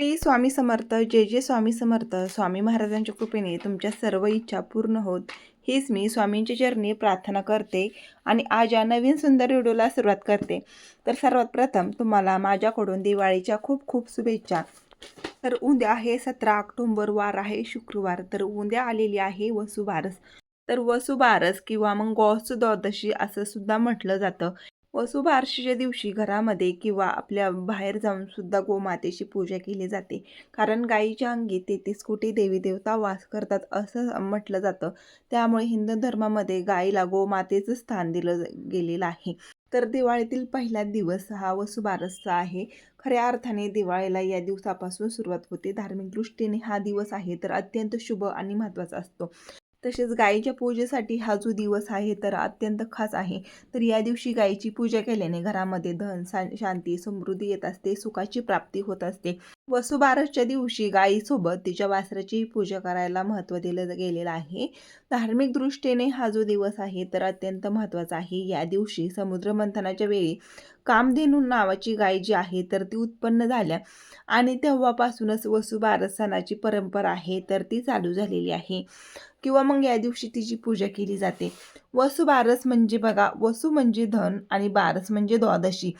श्री स्वामी समर्थ जे जे स्वामी समर्थ स्वामी महाराजांच्या कृपेने तुमच्या सर्व इच्छा पूर्ण होत. हीच मी स्वामींच्या चरणी प्रार्थना करते आणि आज या नवीन सुंदर व्हिडिओला सुरुवात करते. तर सर्वात प्रथम तुम्हाला माझ्याकडून दिवाळीच्या खूप खूप शुभेच्छा. तर उद्या आहे सतरा ऑक्टोंबर वार आहे शुक्रवार. तर उद्या आलेली आहे वसुबारस. तर वसुबारस किंवा मग गौसु द्वादशी असं सुद्धा म्हटलं जातं. वसुबारशीच्या दिवशी घरामध्ये किंवा आपल्या बाहेर जाऊन सुद्धा गोमातेची पूजा केली जाते. कारण गायीच्या अंगी तेहतीस कोटी देवी देवता वास करतात असं म्हटलं जातं. त्यामुळे हिंदू धर्मामध्ये गायीला गोमातेचं स्थान दिलं गेलेलं आहे. तर दिवाळीतील पहिला दिवस हा वसुबारसचा आहे. खऱ्या अर्थाने दिवाळीला या दिवसापासून सुरुवात होते. धार्मिक दृष्टीने हा दिवस आहे तर अत्यंत शुभ आणि महत्त्वाचा असतो. तसेच गायीच्या पूजेसाठी हा जो दिवस आहे तर अत्यंत खास आहे. तर या दिवशी गायीची पूजा केल्याने घरामध्ये धन शांती समृद्धी येत असते सुखाची प्राप्ती होत असते. वसुबारसच्या दिवशी गायीसोबत तिच्या वासराची पूजा करायला महत्त्व दिलं गेलेलं आहे. धार्मिक दृष्टीने हा जो दिवस आहे तर अत्यंत महत्त्वाचा आहे. या दिवशी समुद्र मंथनाच्या वेळी कामधेनू नावाची गाय जी आहे तर ती उत्पन्न झाल्या. आणि तेव्हापासूनच वसुबारस सणाची परंपरा आहे तर ती चालू झालेली आहे. किंवा मग या दिवशी तिची पूजा केली जाते. वसुबारस म्हणजे बघा वसु म्हणजे धन आणि बारस म्हणजे द्वादशी.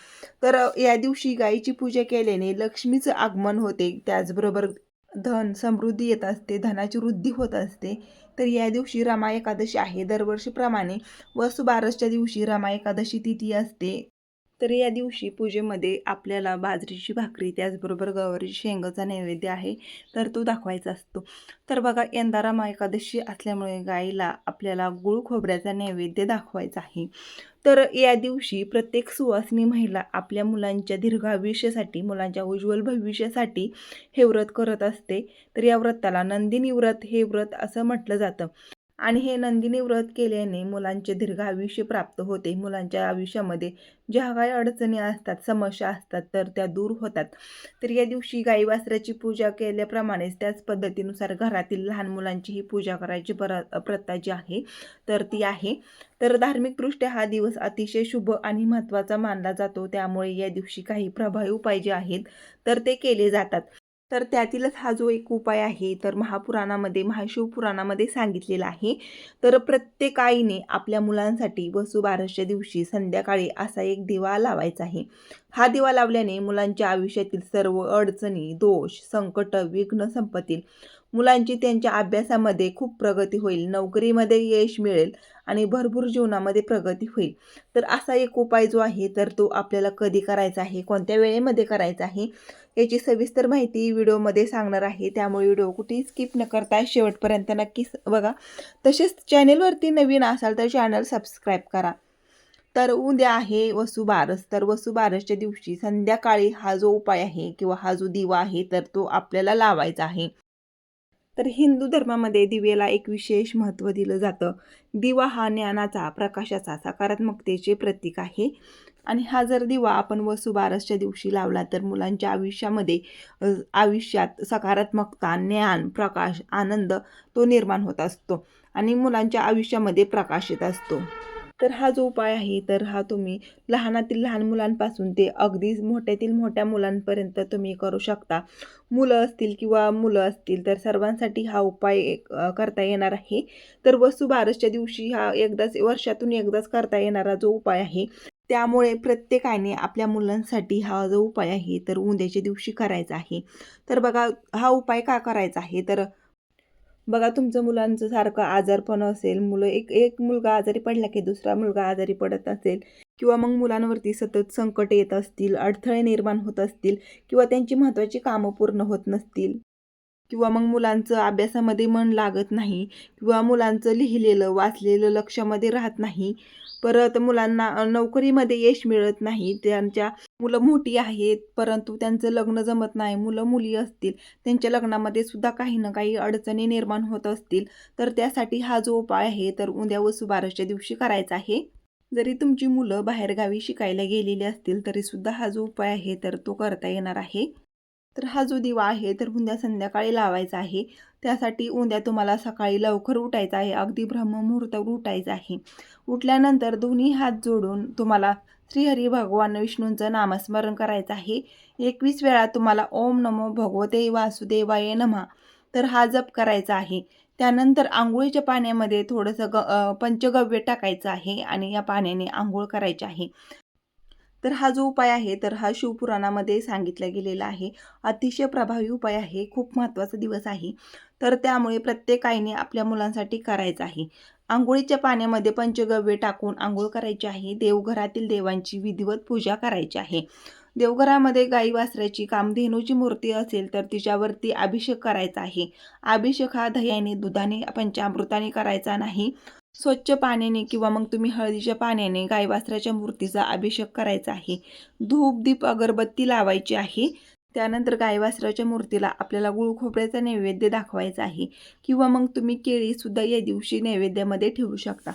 तर या दिवशी गायीची पूजा केल्याने लक्ष्मीचं आगमन होते. त्याचबरोबर धन समृद्धी येत असते धनाची वृद्धी होत असते. तर या दिवशी रमा एकादशी आहे. दरवर्षीप्रमाणे वसुबारसच्या दिवशी रमा एकादशी तिथी असते. तर या दिवशी पूजेमध्ये आपल्याला बाजरीची भाकरी त्याचबरोबर गवारीची शेंगाचा नैवेद्य आहे तर तो दाखवायचा असतो. तर बघा यंदा रामा एकादशी असल्यामुळे गाईला आपल्याला गुळ खोबऱ्याचा नैवेद्य दाखवायचा आहे. तर या दिवशी प्रत्येक सुवासिनी महिला आपल्या मुलांच्या दीर्घायुष्यासाठी मुलांच्या उज्ज्वल भविष्यासाठी हे व्रत करत असते. तर या व्रताला नंदिनी व्रत हे व्रत असं म्हटलं जातं. आणि हे नंदिनी व्रत केल्याने मुलांचे दीर्घ आयुष्य प्राप्त होते. मुलांच्या आयुष्यामध्ये ज्या काही अडचणी असतात समस्या असतात तर त्या दूर होतात. तर या दिवशी गाई वासराची पूजा केल्याप्रमाणेच त्याच पद्धतीनुसार घरातील लहान मुलांची ही पूजा करायची पर प्रथा जी आहे तर ती आहे. तर धार्मिकदृष्ट्या हा दिवस अतिशय शुभ आणि महत्त्वाचा मानला जातो. त्यामुळे या दिवशी काही प्रभावी उपाय जे आहेत तर ते केले जातात. तर त्यातीलच हा जो एक उपाय आहे तर महापुराणामध्ये महाशिवपुराणामध्ये सांगितलेला आहे. तर प्रत्येक आईने आपल्या मुलांसाठी वसुबारसच्या दिवशी संध्याकाळी असा एक दिवा लावायचा आहे. हा दिवा लावल्याने मुलांच्या आयुष्यातील सर्व अडचणी दोष संकट विघ्न संपतील. मुलांची त्यांच्या अभ्यासामध्ये खूप प्रगती होईल नोकरीमध्ये यश मिळेल आणि भरपूर जीवनामध्ये प्रगती होईल. तर असा एक उपाय जो आहे तर तो आपल्याला कधी करायचा आहे कोणत्या वेळेमध्ये करायचा आहे? याची सविस्तर माहिती व्हिडिओमध्ये सांगणार आहे. त्यामुळे व्हिडिओ कुठेही स्किप न करता शेवटपर्यंत नक्कीच बघा. तसेच चॅनेलवरती नवीन असाल तर चॅनल सबस्क्राईब करा. तर उद्या आहे वसुबारस तर वसुबारसच्या दिवशी संध्याकाळी हा जो उपाय आहे किंवा हा जो दिवा आहे तर तो आपल्याला लावायचा आहे. तर हिंदू धर्मामध्ये दिव्याला एक विशेष महत्त्व दिलं जातं. दिवा हा ज्ञानाचा प्रकाशाचा सकारात्मकतेचे प्रतीक आहे. आणि हा जर दिवा आपण वसुबारसच्या दिवशी लावला तर मुलांच्या आयुष्यामध्ये आयुष्यात सकारात्मकता ज्ञान प्रकाश आनंद तो निर्माण होत असतो. आणि मुलांच्या आयुष्यामध्ये प्रकाश येत असतो. तर हा जो उपाय आहे तर हा तुम्ही लहानातील लहान मुलांपासून ते अगदी मोठ्यातील मोठ्या मुलांपर्यंत तुम्ही करू शकता. मुलं असतील किंवा मुलं असतील तर सर्वांसाठी हा उपाय एक, करता येणार आहे. तर वस्तू बारसच्या दिवशी हा एकदाच वर्षातून एकदाच करता येणारा जो उपाय आहे त्यामुळे प्रत्येकाने आपल्या मुलांसाठी हा जो उपाय आहे तर उद्याच्या दिवशी करायचा आहे. तर बघा हा उपाय का करायचा आहे? तर बघा तुमचं मुलांचं सारखं आजारपण असेल मुलं एक एक मुलगा आजारी पडला की दुसरा मुलगा आजारी पडत असेल किंवा मग मुलांवरती सतत संकट येत असतील अडथळे निर्माण होत असतील किंवा त्यांची महत्त्वाची कामं पूर्ण होत नसतील. किंवा मग मुलांचं अभ्यासामध्ये मन लागत नाही किंवा मुलांचं लिहिलेलं वाचलेलं लक्षामध्ये राहत नाही. परत मुलांना नोकरीमध्ये यश मिळत नाही. त्यांच्या मुलं मोठी आहेत परंतु त्यांचं लग्न जमत नाही. मुलं मुली असतील त्यांच्या लग्नामध्ये सुद्धा काही ना काही अडचणी निर्माण होत असतील. तर त्यासाठी हा जो उपाय आहे तर उद्या वसुबारसच्या दिवशी करायचा आहे. जरी तुमची मुलं बाहेरगावी शिकायला गेलेली असतील तरीसुद्धा हा जो उपाय आहे तर तो करता येणार आहे. तर हा जो दिवा आहे तर उद्या संध्याकाळी लावायचा आहे. त्यासाठी उद्या तुम्हाला सकाळी लवकर उठायचं आहे. अगदी ब्रह्ममुहूर्तावर उठायचं आहे. उठल्यानंतर दोन्ही हात जोडून तुम्हाला श्रीहरी भगवान विष्णूंचं नामस्मरण करायचं आहे. एकवीस वेळा तुम्हाला ओम नमो भगवते वासुदेवाय नमः. तर हा जप करायचा आहे. त्यानंतर आंघोळीच्या पाण्यामध्ये थोडंसं ग पंचगव्य टाकायचं आहे आणि या पाण्याने आंघोळ करायची आहे. तर हा जो उपाय आहे तर हा शिवपुराणामध्ये सांगितला गेलेला आहे. अतिशय प्रभावी उपाय आहे. खूप महत्त्वाचा दिवस आहे. तर त्यामुळे प्रत्येक आईने आपल्या मुलांसाठी करायचं आहे. आंघोळीच्या पाण्यामध्ये पंचगव्य टाकून आंघोळ करायची आहे. देवघरातील देवांची विधिवत पूजा करायची आहे. देवघरामध्ये गाई वासराची कामधेनूची मूर्ती असेल तर तिच्यावरती अभिषेक करायचा आहे. अभिषेक हा दह्याने दुधाने पंचामृताने करायचा नाही. स्वच्छ पाण्याने किंवा मग तुम्ही हळदीच्या पाण्याने गाय वासराच्या मूर्तीचा अभिषेक करायचा आहे. धूप दीप अगरबत्ती लावायची आहे. त्यानंतर गाय वासराच्या मूर्तीला आपल्याला गुळ खोबऱ्याचा नैवेद्य दाखवायचा आहे. किंवा मग तुम्ही केळीसुद्धा या दिवशी नैवेद्यामध्ये ठेवू शकता.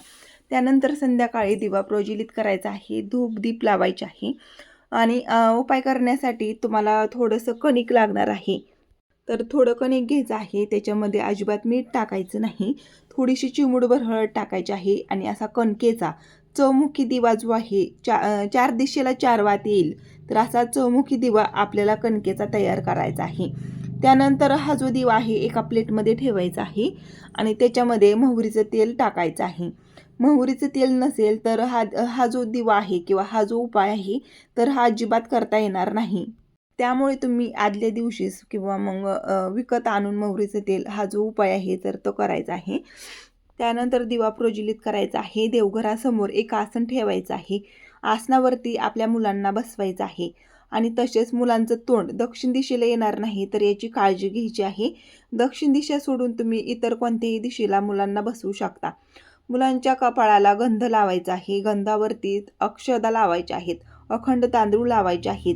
त्यानंतर संध्याकाळी दिवा प्रज्वलित करायचा आहे. धूप दीप लावायचे आहे. आणि उपाय करण्यासाठी तुम्हाला थोडंसं कणिक लागणार आहे. तर थोडं कणिक घ्यायचं आहे. त्याच्यामध्ये अजिबात मीठ टाकायचं नाही. थोडीशी चिमुडभर हळद टाकायची आहे आणि असा कणकेचा चौमुखी दिवा जो आहे चा चार दिशेला चार वात येईल. तर असा चौमुखी दिवा आपल्याला कणकेचा तयार करायचा आहे. त्यानंतर हा जो दिवा आहे एका प्लेटमध्ये ठेवायचा आहे आणि त्याच्यामध्ये मोहरीचं तेल टाकायचं आहे. मोहरीचं तेल नसेल तर हा हा जो दिवा आहे किंवा हा जो उपाय आहे तर हा अजिबात करता येणार नाही. त्यामुळे तुम्ही आदल्या दिवशीच किंवा मग विकत आणून मोहरीचं तेल हा जो उपाय आहे तर तो करायचा आहे. त्यानंतर दिवा प्रज्वलित करायचा आहे. देवघरासमोर एक आसन ठेवायचं आहे. आसनावरती आपल्या मुलांना बसवायचं आहे. आणि तसेच मुलांचं तोंड दक्षिण दिशेला येणार नाही तर याची काळजी घ्यायची आहे. दक्षिण दिशा सोडून तुम्ही इतर कोणत्याही दिशेला मुलांना बसवू शकता. मुलांच्या कपाळाला गंध लावायचा आहे. गंधावरती अक्षदा लावायच्या आहेत. अखंड तांदूळ लावायचे आहेत.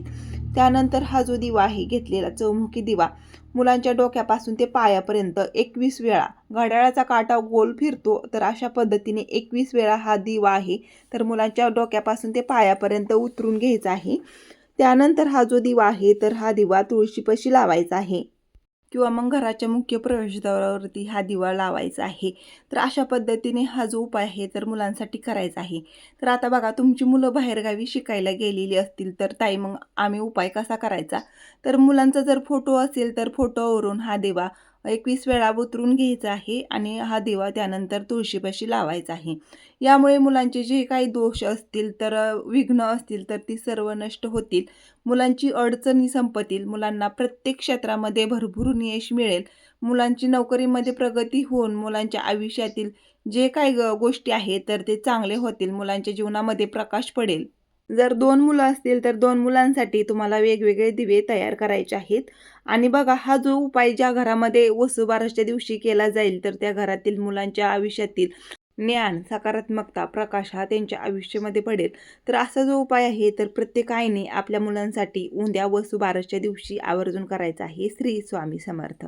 त्यानंतर हा जो दिवा आहे घेतलेला चौमुखी दिवा मुलांच्या डोक्यापासून ते पायापर्यंत एकवीस वेळा. घड्याळाचा काटा गोल फिरतो तर अशा पद्धतीने एकवीस वेळा हा दिवा आहे तर मुलांच्या डोक्यापासून ते पायापर्यंत उतरून घ्यायचा आहे. त्यानंतर हा जो दिवा आहे तर हा दिवा तुळशीपाशी लावायचा आहे. किंवा मग घराच्या मुख्य प्रवेशद्वारावरती हा दिवा लावायचा आहे. तर अशा पद्धतीने हा जो उपाय आहे तर मुलांसाठी करायचा आहे. तर आता बघा तुमची मुलं बाहेरगावी शिकायला गेलेली असतील तर ताई मग आम्ही उपाय कसा करायचा? तर मुलांचा जर फोटो असेल तर फोटोवरून हा दिवा एकवीस वेळा उतरून घ्यायचा आहे आणि हा दिवा त्यानंतर तुळशीपाशी लावायचा आहे. यामुळे मुलांचे जे काही दोष असतील तर विघ्न असतील तर ती सर्व नष्ट होतील. मुलांची अडचणी संपतील. मुलांना प्रत्येक क्षेत्रामध्ये भरभरून यश मिळेल. मुलांची नोकरीमध्ये प्रगती होऊन मुलांच्या आयुष्यातील जे काही ग- गोष्टी आहेत तर ते चांगले होतील. मुलांच्या जीवनामध्ये प्रकाश पडेल. जर दोन मुलं असतील तर दोन मुलांसाठी तुम्हाला वेगवेगळे दिवे तयार करायचे आहेत. आणि बघा हा जो उपाय ज्या घरामध्ये वसुबारसच्या दिवशी केला जाईल तर त्या घरातील मुलांच्या आयुष्यातील ज्ञान सकारात्मकता प्रकाश हा त्यांच्या आयुष्यामध्ये पडेल. तर असा जो उपाय आहे तर प्रत्येक आईने आपल्या मुलांसाठी उद्या वसुबारसच्या दिवशी आवर्जून करायचा आहे. श्री स्वामी समर्थ.